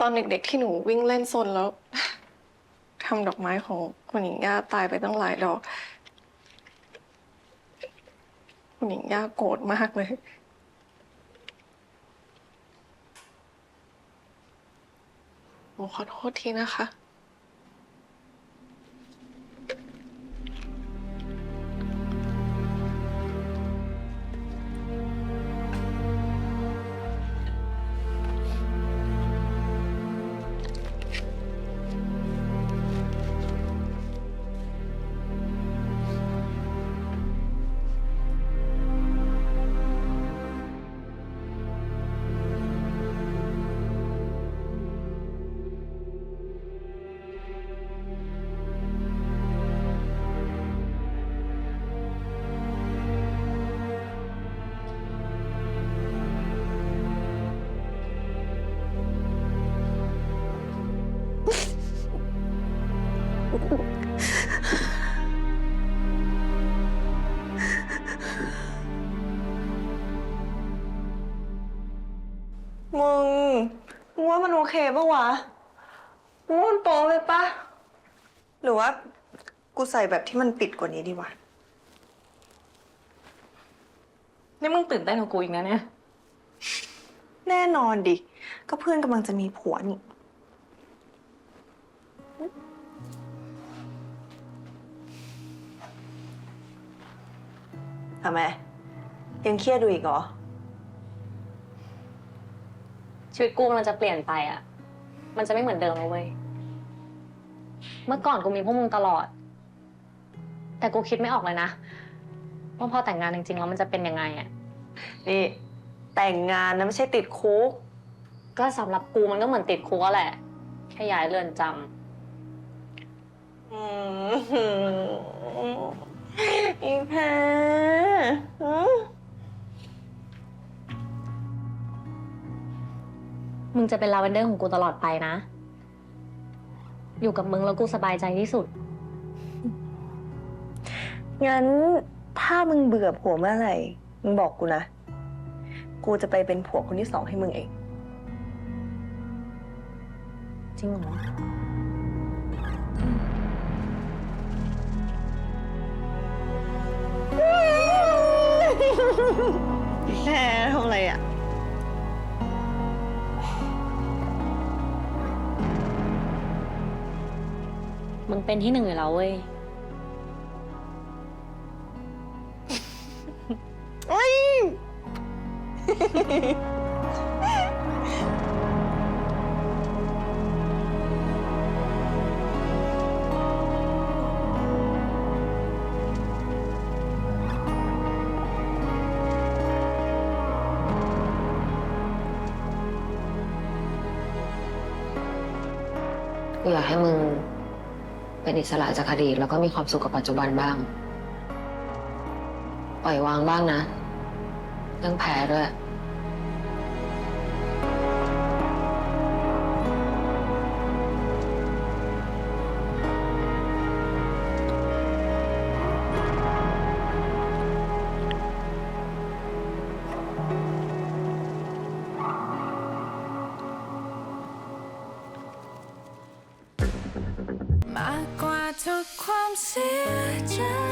ตอนเด็กๆที่หนูวิ่งเล่นซนแล้วทำดอกไม้ของคุณหญิงย่าตายไปตั้งหลายดอก คุณหญิงย่าโกรธมากเลย หนูขอโทษทีนะคะ มึงมึงว่ามันโอเคปะวะมึงว่ามันโป๊ไปปะ หรือว่า กูใส่แบบที่มันปิดกว่านี้ดีวะ นี่มึงตื่นเต้นกับกูอีกนะเนี่ย แน่นอนดิ ก็เพื่อนกำลังจะมีผัวนี่ ทำไม ยังเครียดดูอีกเหรอ ชีวิตกูมันจะเปลี่ยนไปอะมันจะไม่เหมือนเดิมเลยเว้ย เมื่อก่อนกูมีพวกมึงตลอด แต่กูคิดไม่ออกเลยนะว่าพอแต่งงานจริงๆแล้วมันจะเป็นยังไงอะนี่ แต่งงานนะไม่ใช่ติดคุก ก็สำหรับกูมันก็เหมือนติดคุกอะแหละแค่ย้ายเรือนจอืม มึงจะเป็นลาเวนเดอร์ของกูตลอดไปนะ อยู่กับมึงแล้วกูสบายใจที่สุด งั้นถ้ามึงเบื่อผัวเมื่อไหร่ มึงบอกกูนะ กูจะไปเป็นผัวคนที่สองให้มึงเอง จริงเหรอแพ้ท มึงเป็นที่หนึ่งอยู่แล้วเว้ยเอ้ยกูอยากให้มึง เป็นอิสระจากอดีตแล้วก็มีความสุขกับปัจจุบันบ้าง ปล่อยวางบ้างนะ เรื่องแพ้ด้วย มาก จาทุกความเสียใจ